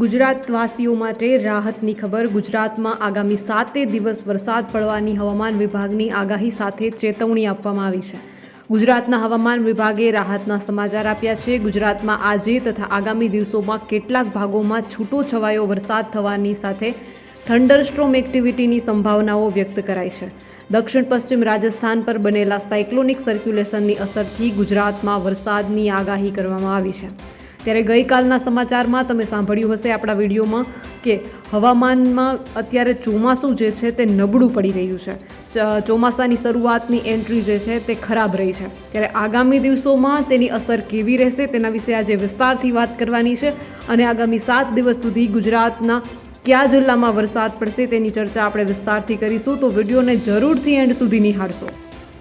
ગુજરાતવાસીઓ માટે રાહતની ખબર. ગુજરાતમાં આગામી સાતે દિવસ વરસાદ પડવાની હવામાન વિભાગની આગાહી સાથે ચેતવણી આપવામાં આવી છે. ગુજરાતના હવામાન વિભાગે રાહતના સમાચાર આપ્યા છે. ગુજરાતમાં આજે તથા આગામી દિવસોમાં કેટલાક ભાગોમાં છૂટો છવાયો વરસાદ થવાની સાથે થંડરસ્ટ્રોમ એક્ટિવિટીની સંભાવનાઓ વ્યક્ત કરાઈ છે. દક્ષિણ પશ્ચિમ રાજસ્થાન પર બનેલા સાયક્લોનિક સર્ક્યુલેશનની અસરથી ગુજરાતમાં વરસાદની આગાહી કરવામાં આવી છે. ત્યારે ગઈકાલના સમાચારમાં તમે સાંભળ્યું હશે આપણા વિડીયોમાં કે હવામાનમાં અત્યારે ચોમાસું જે છે તે નબળું પડી રહ્યું છે. ચોમાસાની શરૂઆતની એન્ટ્રી જે છે તે ખરાબ રહી છે. ત્યારે આગામી દિવસોમાં તેની અસર કેવી રહેશે તેના વિશે આજે વિસ્તારથી વાત કરવાની છે અને આગામી સાત દિવસ સુધી ગુજરાતના કયા જિલ્લામાં વરસાદ પડશે તેની ચર્ચા આપણે વિસ્તારથી કરીશું. તો વિડીયોને જરૂરથી એન્ડ સુધી નિહાળશો.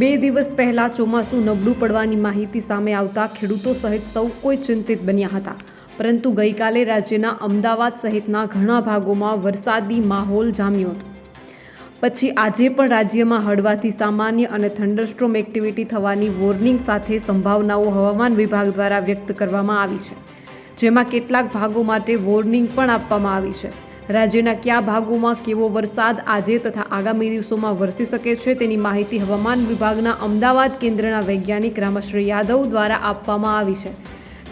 બે દિવસ પહેલા ચોમાસું નબળું પડવાની માહિતી સામે આવતા ખેડૂતો સહિત સૌ કોઈ ચિંતિત બન્યા હતા. પરંતુ ગઈકાલે રાજ્યના અમદાવાદ સહિતના ઘણા ભાગોમાં વરસાદી માહોલ જામ્યો હતો. પછી આજે પણ રાજ્યમાં હળવાથી સામાન્ય અને થંડરસ્ટ્રોમ એક્ટિવિટી થવાની વોર્નિંગ સાથે સંભાવનાઓ હવામાન વિભાગ દ્વારા વ્યક્ત કરવામાં આવી છે, જેમાં કેટલાક ભાગો માટે વોર્નિંગ પણ આપવામાં આવી છે. રાજ્યના કયા ભાગોમાં કેવો વરસાદ આજે તથા આગામી દિવસોમાં વરસી શકે છે તેની માહિતી હવામાન વિભાગના અમદાવાદ કેન્દ્રના વૈજ્ઞાનિક રામશ્રી યાદવ દ્વારા આપવામાં આવી છે.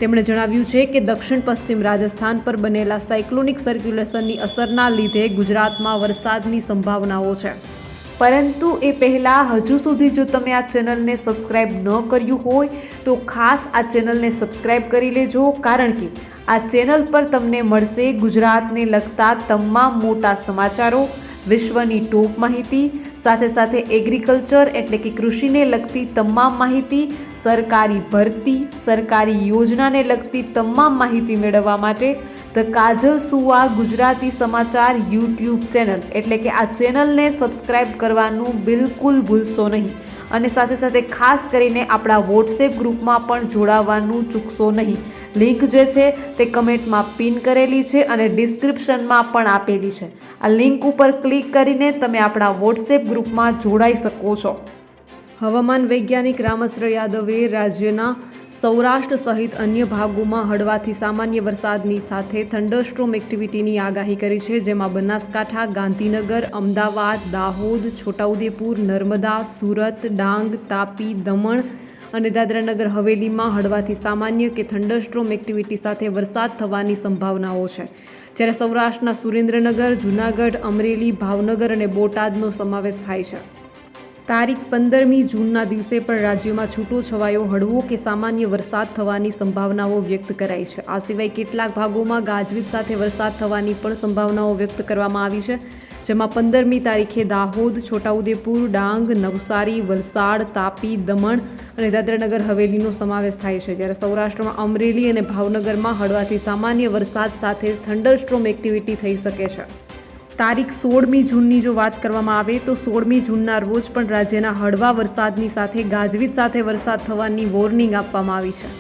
તેમણે જણાવ્યું છે કે દક્ષિણ પશ્ચિમ રાજસ્થાન પર બનેલા સાયક્લોનિક સર્ક્યુલેશનની અસરના લીધે ગુજરાતમાં વરસાદની સંભાવનાઓ છે. પરંતુ એ પહેલાં હજુ સુધી જો તમે આ ચેનલને સબસ્ક્રાઇબ ન કર્યું હોય, તો ખાસ આ ચેનલને સબસ્ક્રાઇબ કરી લેજો, કારણ કે આ ચેનલ પર તમને મળશે ગુજરાતને લગતા તમામ મોટા સમાચારો. વિશ્વની ટોપ માહિતી, સાથે સાથે એગ્રીકલ્ચર એટલે કે કૃષિને લગતી તમામ માહિતી, સરકારી ભરતી, સરકારી યોજનાને લગતી તમામ માહિતી મેળવવા માટે ધ કાજલ સુવા ગુજરાતી સમાચાર યુટ્યુબ ચેનલ એટલે કે આ ચેનલને સબસ્ક્રાઇબ કરવાનું બિલકુલ ભૂલશો નહીં. અને સાથે સાથે ખાસ કરીને આપણા વોટ્સએપ ગ્રુપમાં પણ જોડાવાનું ચૂકશો નહીં. લિંક જે છે તે કમેન્ટમાં પિન કરેલી છે અને ડિસ્ક્રિપ્શનમાં પણ આપેલી છે. આ લિંક ઉપર ક્લિક કરીને તમે આપણા વોટ્સએપ ગ્રુપમાં જોડાઈ શકો છો. હવામાન વૈજ્ઞાનિક રામશ્ર યાદવે રાજ્યના સૌરાષ્ટ્ર સહિત અન્ય ભાગોમાં હળવાથી સામાન્ય વરસાદની સાથે થંડરસ્ટ્રોમ એક્ટિવિટીની આગાહી કરી છે, જેમાં બનાસકાંઠા, ગાંધીનગર, અમદાવાદ, દાહોદ, છોટાઉદેપુર, નર્મદા, સુરત, ડાંગ, તાપી, દમણ અને દાદરાનગર હવેલીમાં હળવાથી સામાન્ય કે થંડરસ્ટ્રોમ એક્ટિવિટી સાથે વરસાદ થવાની સંભાવનાઓ છે. જ્યારે સૌરાષ્ટ્રના સુરેન્દ્રનગર, જૂનાગઢ, અમરેલી, ભાવનગર અને બોટાદનો સમાવેશ થાય છે. તારીખ પંદરમી જૂનના દિવસે પણ રાજ્યમાં છૂટો છવાયો હળવો કે સામાન્ય વરસાદ થવાની સંભાવનાઓ વ્યક્ત કરાઈ છે. આ સિવાય કેટલાક ભાગોમાં ગાજવીજ સાથે વરસાદ થવાની પણ સંભાવનાઓ વ્યક્ત કરવામાં આવી છે. જેમાં પંદરમી તારીખે દાહોદ, છોટાઉદેપુર, ડાંગ, નવસારી, વલસાડ, તાપી, દમણ અને દાદરાનગર હવેલીનો સમાવેશ થાય છે. જ્યારે સૌરાષ્ટ્રમાં અમરેલી અને ભાવનગરમાં હળવાથી સામાન્ય વરસાદ સાથે થંડરસ્ટ્રોમ એક્ટિવિટી થઈ શકે છે. તારીખ સોળમી જૂનની જો વાત કરવામાં આવે તો સોળમી જૂનના રોજ પણ રાજ્યના હળવા વરસાદની સાથે ગાજવીજ સાથે વરસાદ થવાની વોર્નિંગ આપવામાં આવી છે.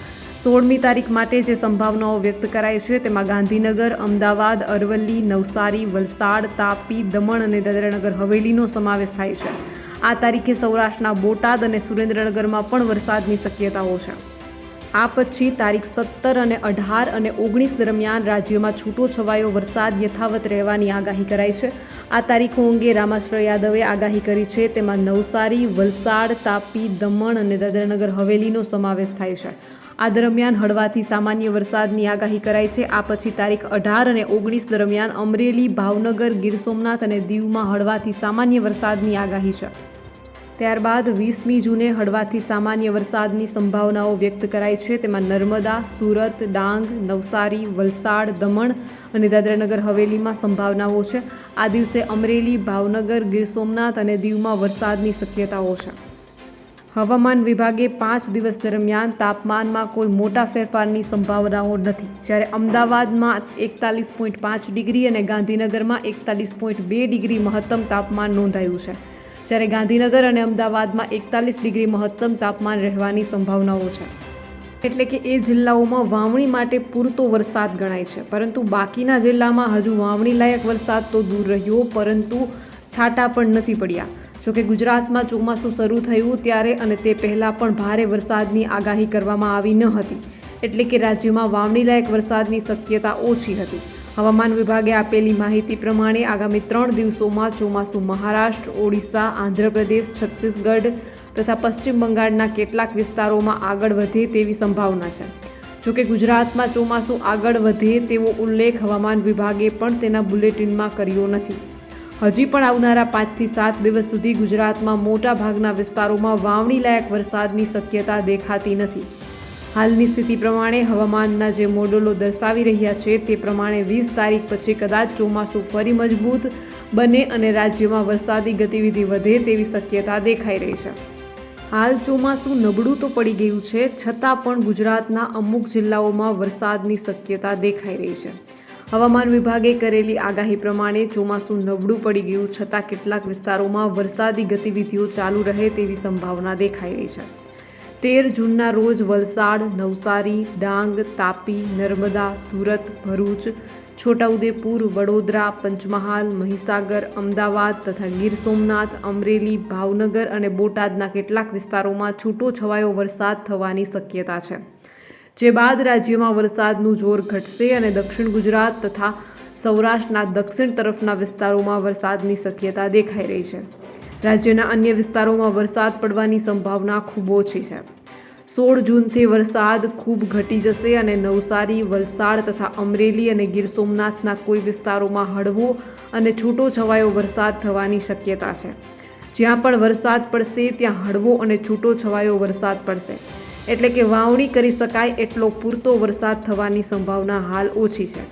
સોળમી તારીખ માટે જે સંભાવનાઓ વ્યક્ત કરાઈ છે, તેમાં ગાંધીનગર, અમદાવાદ, અરવલ્લી, નવસારી, વલસાડ, તાપી, દમણ અને દાદરાનગર હવેલીનો સમાવેશ થાય છે. આ તારીખે સૌરાષ્ટ્રના બોટાદ અને સુરેન્દ્રનગરમાં પણ વરસાદની શક્યતાઓ છે. આ પછી તારીખ સત્તર અને અઢાર અને ઓગણીસ દરમિયાન રાજ્યમાં છૂટો છવાયો વરસાદ યથાવત રહેવાની આગાહી કરાઈ છે. આ તારીખો અંગે રામાશ્રય યાદવે આગાહી કરી છે. તેમાં નવસારી, વલસાડ, તાપી, દમણ અને દાદરાનગર હવેલીનો સમાવેશ થાય છે. આ દરમિયાન હળવાથી સામાન્ય વરસાદની આગાહી કરાઈ છે. આ પછી તારીખ અઢાર અને ઓગણીસ દરમિયાન અમરેલી, ભાવનગર, ગીર સોમનાથ અને દીવમાં હળવાથી સામાન્ય વરસાદની આગાહી છે. ત્યારબાદ વીસમી જૂને હળવાથી સામાન્ય વરસાદની સંભાવનાઓ વ્યક્ત કરાઈ છે. તેમાં નર્મદા, સુરત, ડાંગ, નવસારી, વલસાડ, દમણ અને દાદરાનગર હવેલીમાં સંભાવનાઓ છે. આ દિવસે અમરેલી, ભાવનગર, ગીર સોમનાથ અને દીવમાં વરસાદની શક્યતાઓ છે. હવામાન વિભાગે પાંચ દિવસ દરમિયાન તાપમાનમાં કોઈ મોટા ફેરફારની સંભાવનાઓ નથી. જ્યારે અમદાવાદમાં એકતાલીસ પોઈન્ટ પાંચ ડિગ્રી અને ગાંધીનગરમાં એકતાલીસ પોઈન્ટ બે ડિગ્રી મહત્તમ તાપમાન નોંધાયું છે. જ્યારે ગાંધીનગર અને અમદાવાદમાં એકતાલીસ ડિગ્રી મહત્તમ તાપમાન રહેવાની સંભાવનાઓ છે. એટલે કે એ જિલ્લાઓમાં વાવણી માટે પૂરતો વરસાદ ગણાય છે. પરંતુ બાકીના જિલ્લામાં હજુ વાવણી લાયક વરસાદ તો દૂર રહ્યો, પરંતુ છાંટા પણ નથી પડ્યા. જોકે ગુજરાતમાં ચોમાસું શરૂ થયું ત્યારે અને તે પહેલાં પણ ભારે વરસાદની આગાહી કરવામાં આવી ન હતી. એટલે કે રાજ્યમાં વાવણી લાયક વરસાદની શક્યતા ઓછી હતી. હવામાન વિભાગે આપેલી માહિતી પ્રમાણે આગામી ત્રણ દિવસોમાં ચોમાસું મહારાષ્ટ્ર, ઓડિશા, આંધ્રપ્રદેશ, છત્તીસગઢ તથા પશ્ચિમ બંગાળના કેટલાક વિસ્તારોમાં આગળ વધે તેવી સંભાવના છે. જોકે ગુજરાતમાં ચોમાસું આગળ વધે તેવો ઉલ્લેખ હવામાન વિભાગે પણ તેના બુલેટિનમાં કર્યો નથી. હજી પણ આવનારા પાંચથી સાત દિવસ સુધી ગુજરાતમાં મોટા ભાગના વિસ્તારોમાં વાવણી લાયક વરસાદની શક્યતા દેખાતી નથી. હાલની સ્થિતિ પ્રમાણે હવામાનના જે મોડલો દર્શાવી રહ્યા છે તે પ્રમાણે વીસ તારીખ પછી કદાચ ચોમાસું ફરી મજબૂત બને અને રાજ્યમાં વરસાદી ગતિવિધિ વધે તેવી શક્યતા દેખાઈ રહી છે. હાલ ચોમાસું નબળું તો પડી ગયું છે, છતાં પણ ગુજરાતના અમુક જિલ્લાઓમાં વરસાદની શક્યતા દેખાઈ રહી છે. હવામાન વિભાગે કરેલી આગાહી પ્રમાણે ચોમાસું નબળું પડી ગયું, છતાં કેટલાક વિસ્તારોમાં વરસાદી ગતિવિધિઓ ચાલુ રહે તેવી સંભાવના દેખાઈ રહી છે. તેર જૂનના રોજ વલસાડ, નવસારી, ડાંગ, તાપી, નર્મદા, સુરત, ભરૂચ, છોટાઉદેપુર, વડોદરા, પંચમહાલ, મહીસાગર, અમદાવાદ તથા ગીર સોમનાથ, અમરેલી, ભાવનગર અને બોટાદના કેટલાક વિસ્તારોમાં છૂટો છવાયો વરસાદ થવાની શક્યતા છે. જે બાદ રાજ્યમાં વરસાદનું જોર ઘટશે અને દક્ષિણ ગુજરાત તથા સૌરાષ્ટ્રના દક્ષિણ તરફના વિસ્તારોમાં વરસાદની શક્યતા દેખાઈ રહી છે. રાજ્યના અન્ય વિસ્તારોમાં વરસાદ પડવાની સંભાવના ખૂબ ઓછી છે. સોળ જૂનથી વરસાદ ખૂબ ઘટી જશે અને નવસારી, વલસાડ તથા અમરેલી અને ગીર સોમનાથના કોઈ વિસ્તારોમાં હળવો અને છૂટો છવાયો વરસાદ થવાની શક્યતા છે. જ્યાં પણ વરસાદ પડશે, ત્યાં હળવો અને છૂટો છવાયો વરસાદ પડશે. એટલે કે વાવણી કરી શકાય એટલો પૂરતો વરસાદ થવાની સંભાવના હાલ ઓછી છે.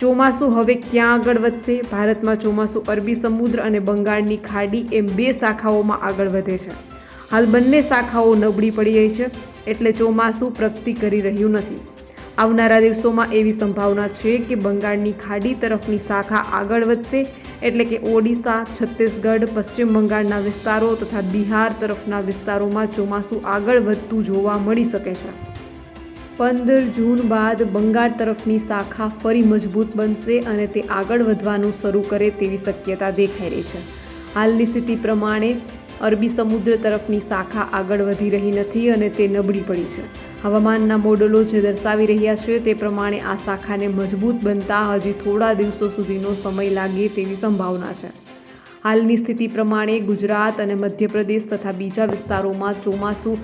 ચોમાસું હવે ક્યાં આગળ વધશે? ભારતમાં ચોમાસું અરબી સમુદ્ર અને બંગાળની ખાડી એમ બે શાખાઓમાં આગળ વધે છે. હાલ બંને શાખાઓ નબળી પડી રહી છે, એટલે ચોમાસું પ્રગતિ કરી રહ્યું નથી. આવનારા દિવસોમાં એવી સંભાવના છે કે બંગાળની ખાડી તરફની શાખા આગળ વધશે એટલે કે ઓડિશા, છત્તીસગઢ, પશ્ચિમ બંગાળના વિસ્તારો તથા બિહાર તરફના વિસ્તારોમાં ચોમાસું આગળ વધતું જોવા મળી શકે છે. પંદર જૂન બાદ બંગાળ તરફની શાખા ફરી મજબૂત બનશે અને તે આગળ વધવાનું શરૂ કરે તેવી શક્યતા દેખાઈ રહી છે. હાલની સ્થિતિ પ્રમાણે અરબી સમુદ્ર તરફની શાખા આગળ વધી રહી નથી અને તે નબળી પડી છે. હવામાનના મોડલો જે દર્શાવી રહ્યા છે તે પ્રમાણે આ શાખાને મજબૂત બનતા હજી થોડા દિવસો સુધીનો સમય લાગે તેવી સંભાવના છે. હાલની સ્થિતિ પ્રમાણે ગુજરાત અને મધ્યપ્રદેશ તથા બીજા વિસ્તારોમાં ચોમાસું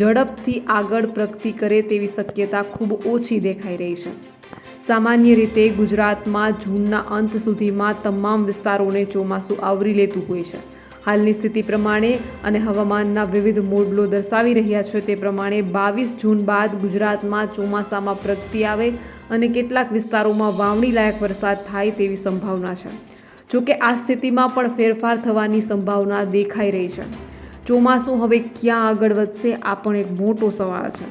ઝડપથી આગળ પ્રગતિ કરે તેવી શક્યતા ખૂબ ઓછી દેખાઈ રહી છે. સામાન્ય રીતે ગુજરાતમાં જૂનના અંત સુધીમાં તમામ વિસ્તારોને ચોમાસું આવરી લેતું હોય છે. હાલની સ્થિતિ પ્રમાણે અને હવામાનના વિવિધ મોડલો દર્શાવી રહ્યા છે તે પ્રમાણે બાવીસ જૂન બાદ ગુજરાતમાં ચોમાસામાં પ્રગતિ આવે અને કેટલાક વિસ્તારોમાં વાવણી લાયક વરસાદ થાય તેવી સંભાવના છે. જોકે આ સ્થિતિમાં પણ ફેરફાર થવાની સંભાવના દેખાઈ રહી છે. ચોમાસું હવે ક્યાં આગળ વધશે આ પણ એક મોટો સવાલ છે.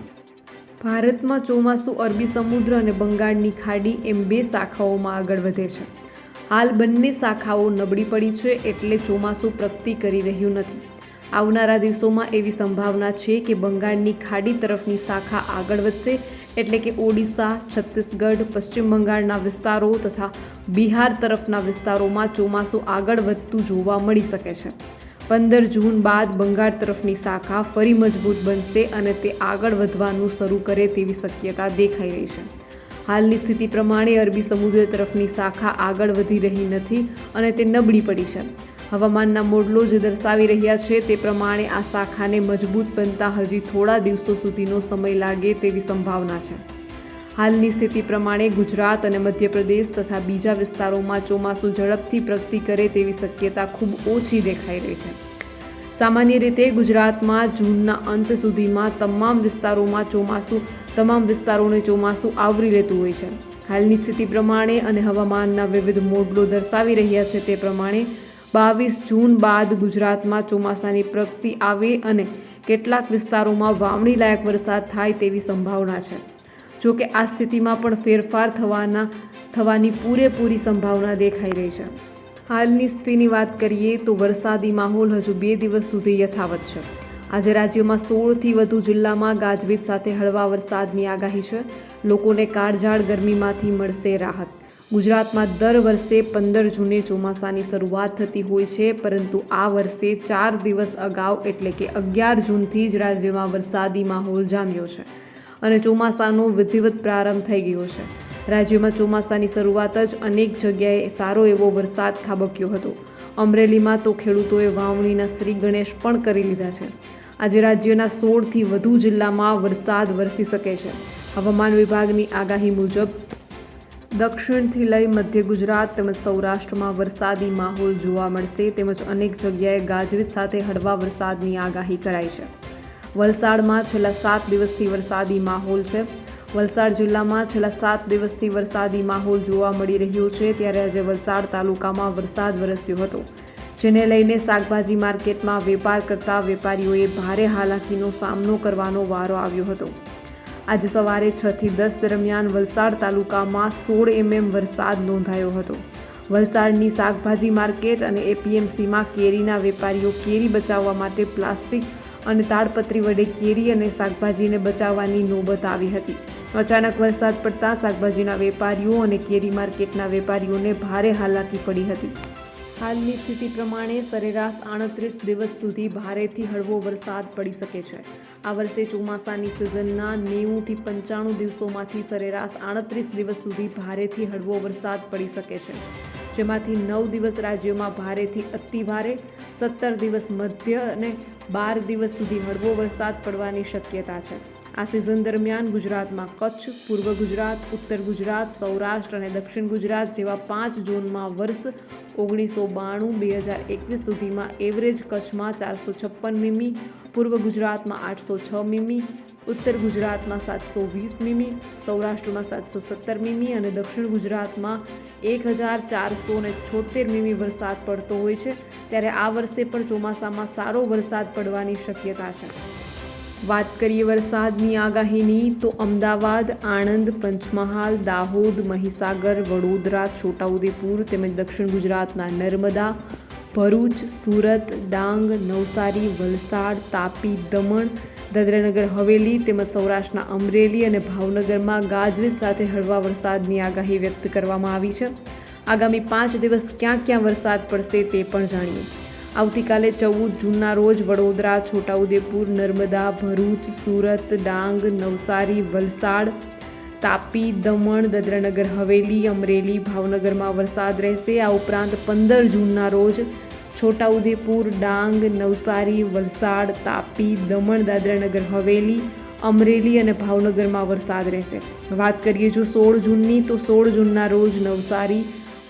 ભારતમાં ચોમાસું અરબી સમુદ્ર અને બંગાળની ખાડી એમ બે શાખાઓમાં આગળ વધે છે. હાલ બંને શાખાઓ નબળી પડી છે એટલે ચોમાસું પ્રગતિ કરી રહ્યું નથી. આવનારા દિવસોમાં એવી સંભાવના છે કે બંગાળની ખાડી તરફની શાખા આગળ વધશે એટલે કે ઓડિશા, છત્તીસગઢ, પશ્ચિમ બંગાળના વિસ્તારો તથા બિહાર તરફના વિસ્તારોમાં ચોમાસું આગળ વધતું જોવા મળી શકે છે. પંદર જૂન બાદ બંગાળ તરફની શાખા ફરી મજબૂત બનશે અને તે આગળ વધવાનું શરૂ કરે તેવી શક્યતા દેખાઈ રહી છે. હાલની સ્થિતિ પ્રમાણે અરબી સમુદ્ર તરફની શાખા આગળ વધી રહી નથી અને તે નબળી પડી છે. હવામાનના મોડલો જે દર્શાવી રહ્યા છે તે પ્રમાણે આ શાખાને મજબૂત બનતા હજી થોડા દિવસો સુધીનો સમય લાગે તેવી સંભાવના છે. હાલની સ્થિતિ પ્રમાણે ગુજરાત અને મધ્યપ્રદેશ તથા બીજા વિસ્તારોમાં ચોમાસું ઝડપથી પ્રગતિ કરે તેવી શક્યતા ખૂબ ઓછી દેખાઈ રહી છે. સામાન્ય રીતે ગુજરાતમાં જૂનના અંત સુધીમાં તમામ વિસ્તારોમાં ચોમાસું તમામ વિસ્તારોને ચોમાસું આવરી લેતું હોય છે. હાલની સ્થિતિ પ્રમાણે અને હવામાનના વિવિધ મોડલો દર્શાવી રહ્યા છે તે પ્રમાણે બાવીસ જૂન બાદ ગુજરાતમાં ચોમાસાની પ્રગતિ આવે અને કેટલાક વિસ્તારોમાં વાવણી લાયક વરસાદ થાય તેવી સંભાવના છે. જો કે આ સ્થિતિમાં પણ ફેરફાર થવાના, થવાની પૂરેપૂરી સંભાવના દેખાઈ રહી છે. હાલની સ્થિતિની વાત કરીએ તો વરસાદી માહોલ હજુ બે દિવસ સુધી યથાવત છે. આજે રાજ્યમાં સોળથી વધુ જિલ્લામાં ગાજવીજ સાથે હળવા વરસાદની આગાહી છે. લોકોને કાળઝાળ ગરમીમાંથી મળશે રાહત. ગુજરાતમાં દર વર્ષે પંદર જૂને ચોમાસાની શરૂઆત થતી હોય છે, પરંતુ આ વર્ષે ચાર દિવસ અગાઉ એટલે કે અગિયાર જૂનથી જ રાજ્યમાં વરસાદી માહોલ જામ્યો છે અને ચોમાસાનો વિધિવત પ્રારંભ થઈ ગયો છે. રાજ્યમાં ચોમાસાની શરૂઆત જ અનેક જગ્યાએ સારો એવો વરસાદ ખાબક્યો હતો. અમરેલીમાં તો ખેડૂતોએ વાવણીના શ્રી ગણેશ પણ કરી લીધા છે. આજે રાજ્યના સોળથી વધુ જિલ્લામાં વરસાદ વરસી શકે છે. હવામાન વિભાગની આગાહી મુજબ, દક્ષિણથી લઈ મધ્ય ગુજરાત તેમજ સૌરાષ્ટ્રમાં વરસાદી માહોલ જોવા મળશે તેમજ અનેક જગ્યાએ ગાજવીજ સાથે હળવા વરસાદની આગાહી કરાઈ છે. વલસાડમાં છેલ્લા સાત દિવસથી વરસાદી માહોલ છે. વલસાડ જિલ્લામાં છેલ્લા સાત દિવસથી વરસાદી માહોલ જોવા મળી રહ્યો છે, ત્યારે આજે વલસાડ તાલુકામાં વરસાદ વરસ્યો હતો. જેને લઈને શાકભાજી માર્કેટમાં વેપાર કરતા વેપારીઓએ ભારે હાલાકીનો સામનો કરવાનો વારો આવ્યો હતો. આજે સવારે છ થી દસ દરમિયાન વલસાડ તાલુકામાં સોળ એમએમ વરસાદ નોંધાયો હતો. વલસાડની શાકભાજી માર્કેટ અને એપીએમસીમાં કેરીના વેપારીઓ કેરી બચાવવા માટે પ્લાસ્ટિક અને તાડપત્રી વડે કેરી અને શાકભાજીને બચાવવાની નોબત આવી હતી. અચાનક વરસાદ પડતા શાકભાજીના વેપારીઓ અને કેરી માર્કેટના વેપારીઓને ભારે હાલાકી પડી હતી. હાલની સ્થિતિ પ્રમાણે સરેરાશ આડત્રીસ દિવસ સુધી ભારેથી હળવો વરસાદ પડી શકે છે. આ વર્ષે ચોમાસાની સિઝનના નેવુંથી પંચાણું દિવસોમાંથી સરેરાશ આડત્રીસ દિવસ સુધી ભારેથી હળવો વરસાદ પડી શકે છે. જેમાંથી નવ દિવસ રાજ્યમાં ભારેથી અતિ ભારે સત્તર દિવસ મધ્ય અને બાર દિવસ સુધી હળવો વરસાદ પડવાની શક્યતા છે. આ સિઝન દરમિયાન ગુજરાતમાં કચ્છ, પૂર્વ ગુજરાત, ઉત્તર ગુજરાત, સૌરાષ્ટ્ર અને દક્ષિણ ગુજરાત જેવા પાંચ ઝોનમાં વર્ષ ઓગણીસો બાણું, બે હજાર એકવીસ સુધીમાં એવરેજ કચ્છમાં ચારસો છપ્પન મીમી, પૂર્વ ગુજરાતમાં આઠસો છ મીમી, ઉત્તર ગુજરાતમાં સાતસો વીસ મીમી, સૌરાષ્ટ્રમાં સાતસો સત્તર મીમી અને દક્ષિણ ગુજરાતમાં એક હજાર ચારસો ને છોતેર મીમી વરસાદ પડતો હોય છે. ત્યારે આ વર્ષે પણ ચોમાસામાં સારો વરસાદ પડવાની શક્યતા છે. વાત કરીએ વરસાદની આગાહીની, તો અમદાવાદ, આણંદ, પંચમહાલ, દાહોદ, મહીસાગર, વડોદરા, છોટાઉદેપુર તેમજ દક્ષિણ ગુજરાતના નર્મદા, ભરૂચ, સુરત, ડાંગ, નવસારી, વલસાડ, તાપી, દમણ, દાદરાનગર, હવેલી તેમજ સૌરાષ્ટ્રના અમરેલી અને ભાવનગરમાં ગાજવીજ સાથે હળવા વરસાદની આગાહી વ્યક્ત કરવામાં આવી છે. આગામી પાંચ દિવસ ક્યાં ક્યાં વરસાદ પડશે તે પણ જાણીએ. આવતીકાલે ચૌદ જૂનના રોજ વડોદરા, છોટાઉદેપુર, નર્મદા, ભરૂચ, સુરત, ડાંગ, નવસારી, વલસાડ, તાપી, દમણ, દાદરાનગર, હવેલી, અમરેલી, ભાવનગરમાં વરસાદ રહેશે. આ ઉપરાંત પંદર જૂનના રોજ છોટાઉદેપુર, ડાંગ, નવસારી, વલસાડ, તાપી, દમણ, દાદરાનગર, હવેલી, અમરેલી અને ભાવનગરમાં વરસાદ રહેશે. વાત કરીએ જો સોળ જૂનની, તો સોળ જૂનના રોજ નવસારી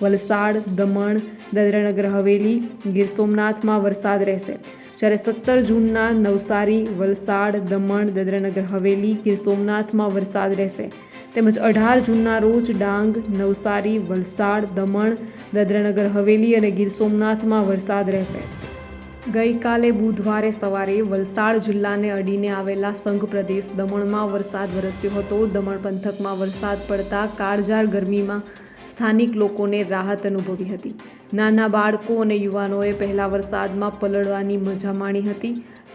વલસાડ, દમણ, દાદરાનગર, હવેલી, ગીર સોમનાથમાં વરસાદ રહેશે. જ્યારે સત્તર જૂનના નવસારી, વલસાડ, દમણ, દાદરાનગર, હવેલી, ગીર સોમનાથમાં વરસાદ રહેશે. તેમજ અઢાર જૂનના રોજ ડાંગ, નવસારી, વલસાડ, દમણ, દાદરાનગર, હવેલી અને ગીર સોમનાથમાં વરસાદ રહેશે. ગઈકાલે બુધવારે સવારે વલસાડ જિલ્લાને અડીને આવેલા સંઘ પ્રદેશ દમણમાં વરસાદ વરસ્યો હતો. દમણ પંથકમાં વરસાદ પડતા કાળઝાળ ગરમીમાં સ્થાનિક લોકોને રાહત અનુભવી હતી. નાના બાળકો અને યુવાનોએ પહેલા વરસાદમાં પલળવાની મજા માણી હતી.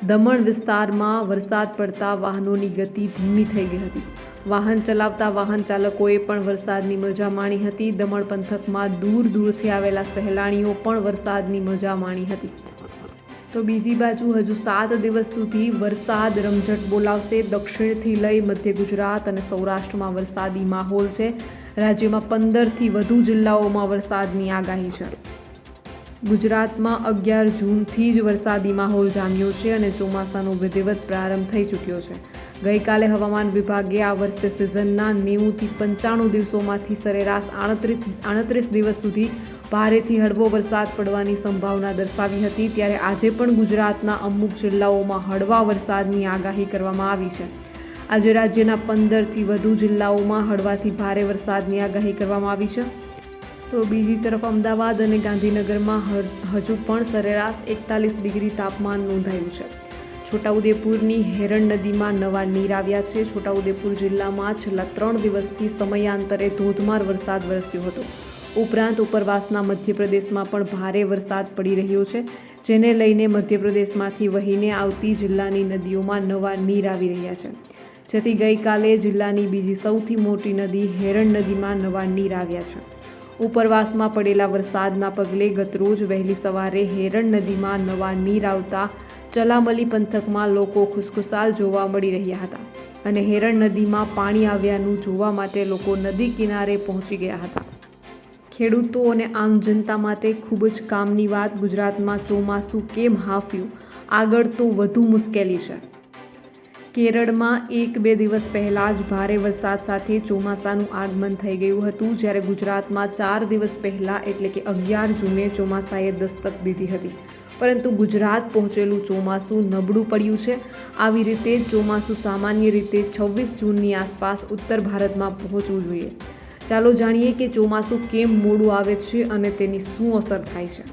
દમણ વિસ્તારમાં વરસાદ પડતા વાહનોની ગતિ ધીમી થઈ ગઈ હતી. વાહન ચલાવતા વાહન ચાલકોએ પણ વરસાદની મજા માણી હતી. દમણ પંથકમાં દૂર દૂરથી આવેલા સહેલાણીઓ પણ વરસાદની મજા માણી હતી. તો બીજી બાજુ હજુ સાત દિવસ સુધી વરસાદ રમઝટ બોલાવશે. દક્ષિણથી લઈ મધ્ય ગુજરાત અને સૌરાષ્ટ્રમાં વરસાદી માહોલ છે. રાજ્યમાં પંદરથી વધુ જિલ્લાઓમાં વરસાદની આગાહી છે. ગુજરાતમાં અગિયાર જૂનથી જ વરસાદી માહોલ જામ્યો છે અને ચોમાસાનો વિધિવત પ્રારંભ થઈ ચૂક્યો છે. ગઈકાલે હવામાન વિભાગે આ વર્ષે સિઝનના નેવુંથી પંચાણું દિવસોમાંથી સરેરાશ આડત્રીસ આડત્રીસ દિવસ સુધી ભારેથી હળવો વરસાદ પડવાની સંભાવના દર્શાવી હતી. ત્યારે આજે પણ ગુજરાતના અમુક જિલ્લાઓમાં હળવા વરસાદની આગાહી કરવામાં આવી છે. આજે રાજ્યના પંદરથી વધુ જિલ્લાઓમાં હળવાથી ભારે વરસાદની આગાહી કરવામાં આવી છે. તો બીજી તરફ અમદાવાદ અને ગાંધીનગરમાં હજુ પણ સરેરાશ એકતાલીસ ડિગ્રી તાપમાન નોંધાયું છે. છોટાઉદેપુરની હેરણ નદીમાં નવા નીર આવ્યા છે. છોટાઉદેપુર જિલ્લામાં છેલ્લા ત્રણ દિવસથી સમયાંતરે ધોધમાર વરસાદ વરસ્યો હતો. ઉપરાંત ઉપરવાસના મધ્યપ્રદેશમાં પણ ભારે વરસાદ પડી રહ્યો છે, જેને લઈને મધ્યપ્રદેશમાંથી વહીને આવતી જિલ્લાની નદીઓમાં નવા નીર આવી રહ્યા છે. જેથી ગઈકાલે જિલ્લાની બીજી સૌથી મોટી નદી હેરણ નદીમાં નવા નીર આવ્યા છે. ઉપરવાસમાં પડેલા વરસાદના પગલે ગતરોજ વહેલી સવારે હેરણ નદીમાં નવા નીર આવતા ચલામલી પંથકમાં લોકો ખુશખુશાલ જોવા મળી રહ્યા હતા અને હેરણ નદીમાં પાણી આવ્યાનું જોવા માટે લોકો નદી કિનારે પહોંચી ગયા હતા. ખેડૂતો અને આમ જનતા માટે ખૂબ જ કામની વાત ગુજરાતમાં ચોમાસું કેમ હાંફ્યું? આગળ તો વધુ મુશ્કેલી છે. કેરળમાં એક બે દિવસ પહેલાં જ ભારે વરસાદ સાથે ચોમાસાનું આગમન થઈ ગયું હતું, જ્યારે ગુજરાતમાં ચાર દિવસ પહેલાં એટલે કે અગિયાર જૂને ચોમાસાએ દસ્તક દીધી હતી. પરંતુ ગુજરાત પહોંચેલું ચોમાસું નબળું પડ્યું છે. આવી રીતે ચોમાસું સામાન્ય રીતે છવ્વીસ જૂનની આસપાસ ઉત્તર ભારતમાં પહોંચવું જોઈએ. ચાલો જાણીએ કે ચોમાસું કેમ મોડું આવે છે અને તેની શું અસર થાય છે.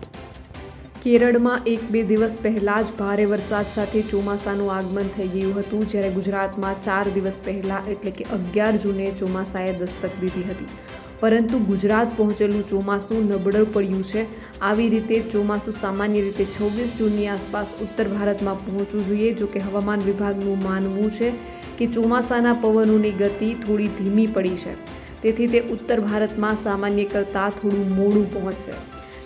કેરળમાં એક બે દિવસ પહેલાં જ ભારે વરસાદ સાથે ચોમાસાનું આગમન થઈ ગયું હતું, જ્યારે ગુજરાતમાં ચાર દિવસ પહેલાં એટલે કે અગિયાર જૂને ચોમાસાએ દસ્તક દીધી હતી. પરંતુ ગુજરાત પહોંચેલું ચોમાસું નબળું પડ્યું છે. આવી રીતે ચોમાસું સામાન્ય રીતે છવ્વીસ જૂનની આસપાસ ઉત્તર ભારતમાં પહોંચવું જોઈએ, જો કે હવામાન વિભાગનું માનવું છે કે ચોમાસાના પવનોની ગતિ થોડી ધીમી પડી છે. તેથી તે ઉત્તર ભારતમાં સામાન્ય કરતાં થોડું મોડું પહોંચશે.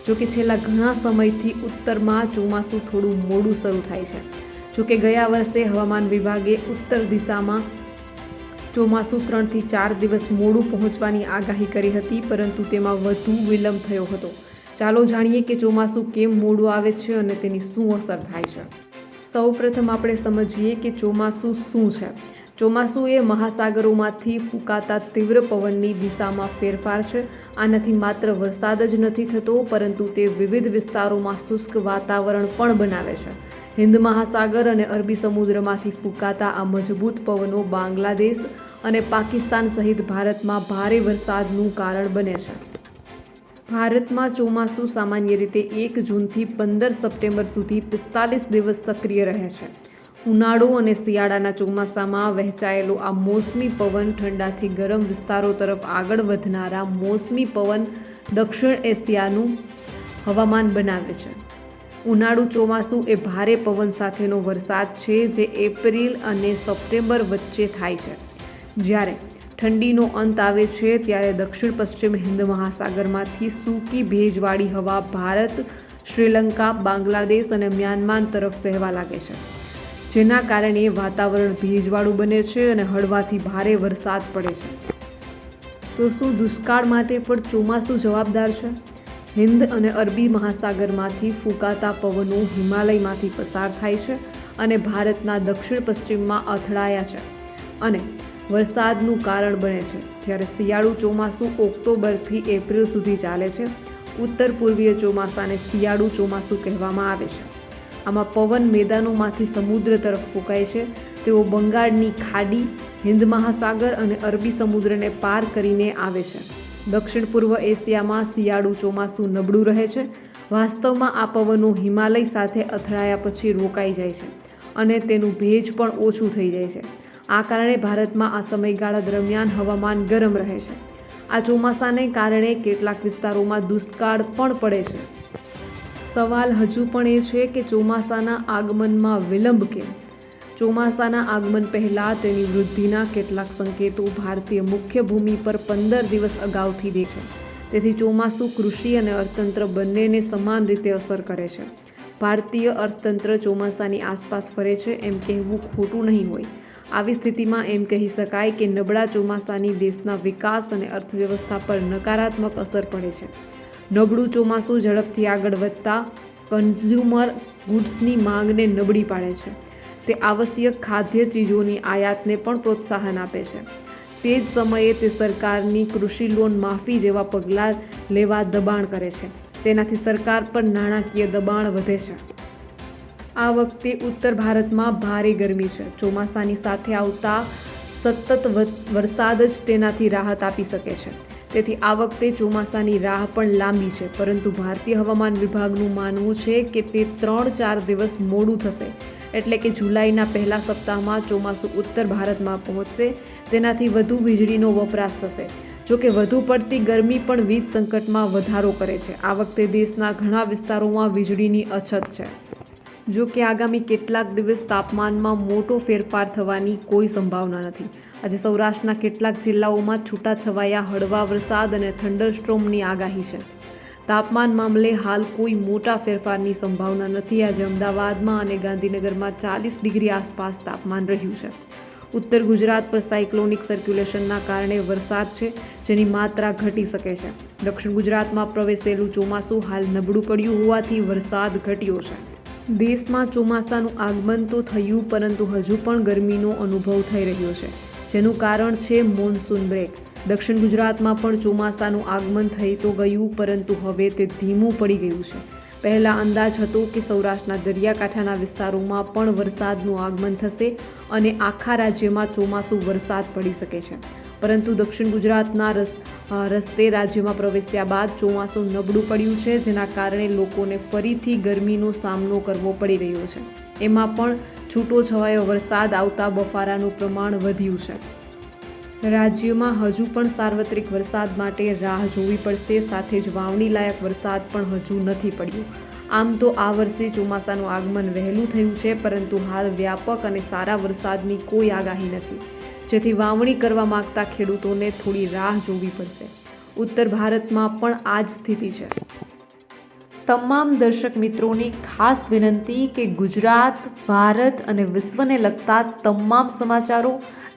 જો કે છેલ્લા ઘણા સમયથી ઉત્તરમાં ચોમાસું થોડું મોડું શરૂ થાય છે. જો કે ગયા વર્ષે હવામાન વિભાગે ઉત્તર દિશામાં ચોમાસું ત્રણથી ચાર દિવસ મોડું પહોંચવાની આગાહી કરી હતી, પરંતુ તેમાં વધુ વિલંબ થયો હતો. ચાલો જાણીએ કે ચોમાસું કેમ મોડું આવે છે અને તેની શું અસર થાય છે. સૌ પ્રથમ આપણે સમજીએ કે ચોમાસું શું છે. ચોમાસું એ મહાસાગરોમાંથી ફૂંકાતા તીવ્ર પવનની દિશામાં ફેરફાર છે. આનાથી માત્ર વરસાદ જ નથી થતો, પરંતુ તે વિવિધ વિસ્તારોમાં શુષ્ક વાતાવરણ પણ બનાવે છે. હિન્દ મહાસાગર અને અરબી સમુદ્રમાંથી ફૂંકાતા આ મજબૂત પવનો બાંગ્લાદેશ અને પાકિસ્તાન સહિત ભારતમાં ભારે વરસાદનું કારણ બને છે. ભારતમાં ચોમાસું સામાન્ય રીતે એક જૂનથી પંદર સપ્ટેમ્બર સુધી પિસ્તાલીસ દિવસ સક્રિય રહે છે. ઉનાળો અને શિયાળાના ચોમાસામાં વહેંચાયેલો આ મોસમી પવન ઠંડાથી ગરમ વિસ્તારો તરફ આગળ વધનારા મોસમી પવન દક્ષિણ એશિયાનું હવામાન બનાવે છે. ઉનાળુ ચોમાસું એ ભારે પવન સાથેનો વરસાદ છે જે એપ્રિલ અને સપ્ટેમ્બર વચ્ચે થાય છે. જ્યારે ઠંડીનો અંત આવે છે ત્યારે દક્ષિણ પશ્ચિમ હિન્દ મહાસાગરમાંથી સૂકી ભેજવાળી હવા ભારત, શ્રીલંકા, બાંગ્લાદેશ અને મ્યાનમાર તરફ વહેવા લાગે છે. જેના કારણે વાતાવરણ ભેજવાળું બને છે અને હળવાથી ભારે વરસાદ પડે છે. તો શું દુષ્કાળ માટે પણ ચોમાસું જવાબદાર છે? હિન્દ અને અરબી મહાસાગરમાંથી ફૂંકાતા પવનો હિમાલયમાંથી પસાર થાય છે અને ભારતના દક્ષિણ પશ્ચિમમાં અથડાયા છે અને વરસાદનું કારણ બને છે. જ્યારે શિયાળુ ચોમાસું ઓક્ટોબરથી એપ્રિલ સુધી ચાલે છે, ઉત્તર પૂર્વીય ચોમાસાને શિયાળુ ચોમાસું કહેવામાં આવે છે. આમાં પવન મેદાનોમાંથી સમુદ્ર તરફ ફૂંકાય છે. તેઓ બંગાળની ખાડી હિન્દ મહાસાગર અને અરબી સમુદ્રને પાર કરીને આવે છે. દક્ષિણ પૂર્વ એશિયામાં શિયાળુ ચોમાસું નબળું રહે છે. વાસ્તવમાં આ પવનો હિમાલય સાથે અથડાયા પછી રોકાઈ જાય છે અને તેનું ભેજ પણ ઓછું થઈ જાય છે. આ કારણે ભારતમાં આ સમયગાળા દરમિયાન હવામાન ગરમ રહે છે. આ ચોમાસાને કારણે કેટલાક વિસ્તારોમાં દુષ્કાળ પણ પડે છે. સવાલ હજુ પણ એ છે કે ચોમાસાના આગમનમાં વિલંબ કેમ? ચોમાસાના આગમન પહેલાં તેની વૃદ્ધિના કેટલાક સંકેતો ભારતીય મુખ્ય ભૂમિ પર પંદર દિવસ અગાઉથી દે છે. તેથી ચોમાસું કૃષિ અને અર્થતંત્ર બંનેને સમાન રીતે અસર કરે છે. ભારતીય અર્થતંત્ર ચોમાસાની આસપાસ ફરે છે એમ કહેવું ખોટું નહીં હોય. આવી સ્થિતિમાં એમ કહી શકાય કે નબળા ચોમાસાની દેશના વિકાસ અને અર્થવ્યવસ્થા પર નકારાત્મક અસર પડે છે. નબળું ચોમાસું ઝડપથી આગળ વધતા કન્ઝ્યુમર ગુડ્સની માંગને નબળી પાડે છે. તે આવશ્યક ખાદ્ય ચીજોની આયાતને પણ પ્રોત્સાહન આપે છે. તે જ સમયે તે સરકારની કૃષિ લોન માફી જેવા પગલાં લેવા દબાણ કરે છે. તેનાથી સરકાર પર નાણાકીય દબાણ વધે છે. આ વખતે ઉત્તર ભારતમાં ભારે ગરમી છે. ચોમાસાની સાથે આવતા સતત વરસાદ જ તેનાથી રાહત આપી શકે છે. તેથી આ વખતે ચોમાસાની રાહ પણ લાંબી છે, પરંતુ ભારતીય હવામાન વિભાગનું માનવું છે કે તે ત્રણ ચાર દિવસ મોડું થશે. એટલે કે જુલાઈના પહેલા સપ્તાહમાં ચોમાસું ઉત્તર ભારતમાં પહોંચશે, તેનાથી વધુ વીજળીનો વપરાશ થશે. જો કે વધુ પડતી ગરમી પણ વીજ સંકટમાં વધારો કરે છે. આ વખતે દેશના ઘણા વિસ્તારોમાં વીજળીની અછત છે. જો કે આગામી કેટલાક દિવસ તાપમાનમાં મોટો ફેરફાર થવાની કોઈ સંભાવના નથી. આજે સૌરાષ્ટ્રના કેટલાક જિલ્લાઓમાં છૂટાછવાયા હળવા વરસાદ અને થંડરસ્ટ્રોમની આગાહી છે. તાપમાન મામલે હાલ કોઈ મોટા ફેરફારની સંભાવના નથી. આજે અમદાવાદમાં અને ગાંધીનગરમાં ચાલીસ ડિગ્રી આસપાસ તાપમાન રહ્યું છે. ઉત્તર ગુજરાત પર સાયક્લોનિક સર્ક્યુલેશનના કારણે વરસાદ છે, જેની માત્રા ઘટી શકે છે. દક્ષિણ ગુજરાતમાં પ્રવેશેલું ચોમાસું હાલ નબળું પડ્યું હોવાથી વરસાદ ઘટ્યો છે. દેશમાં ચોમાસાનું આગમન તો થયું, પરંતુ હજુ પણ ગરમીનો અનુભવ થઈ રહ્યો છે. જેનું કારણ છે મોન્સૂન બ્રેક. દક્ષિણ ગુજરાતમાં પણ ચોમાસાનું આગમન થઈ તો ગયું, પરંતુ હવે તે ધીમું પડી ગયું છે. પહેલાં અંદાજ હતો કે સૌરાષ્ટ્રના દરિયાકાંઠાના વિસ્તારોમાં પણ વરસાદનું આગમન થશે અને આખા રાજ્યમાં ચોમાસું વરસાદ પડી શકે છે. પરંતુ દક્ષિણ ગુજરાતના રસ રસ્તે રાજ્યમાં પ્રવેશ્યા બાદ ચોમાસું નબળું પડ્યું છે, જેના કારણે લોકોને ફરીથી ગરમીનો સામનો કરવો પડી રહ્યો છે. એમાં પણ છૂટો છવાયો વરસાદ આવતા બફારાનું પ્રમાણ વધ્યું છે. રાજ્યમાં હજુ પણ સાર્વત્રિક વરસાદ માટે રાહ જોવી પડશે, સાથે જ વાવણી લાયક વરસાદ પણ હજુ નથી પડ્યો. આમ તો આ વર્ષે ચોમાસાનું આગમન વહેલું થયું છે, પરંતુ હાલ વ્યાપક અને સારા વરસાદની કોઈ આગાહી નથી. જેથી વાવણી કરવા માંગતા ખેડૂતોને થોડી રાહ જોવી પડશે. ઉત્તર ભારતમાં પણ આ જ સ્થિતિ છે. તમામ દર્શક મિત્રોની ખાસ વિનંતી કે ગુજરાત, ભારત અને વિશ્વને લગતા તમામ સમાચારો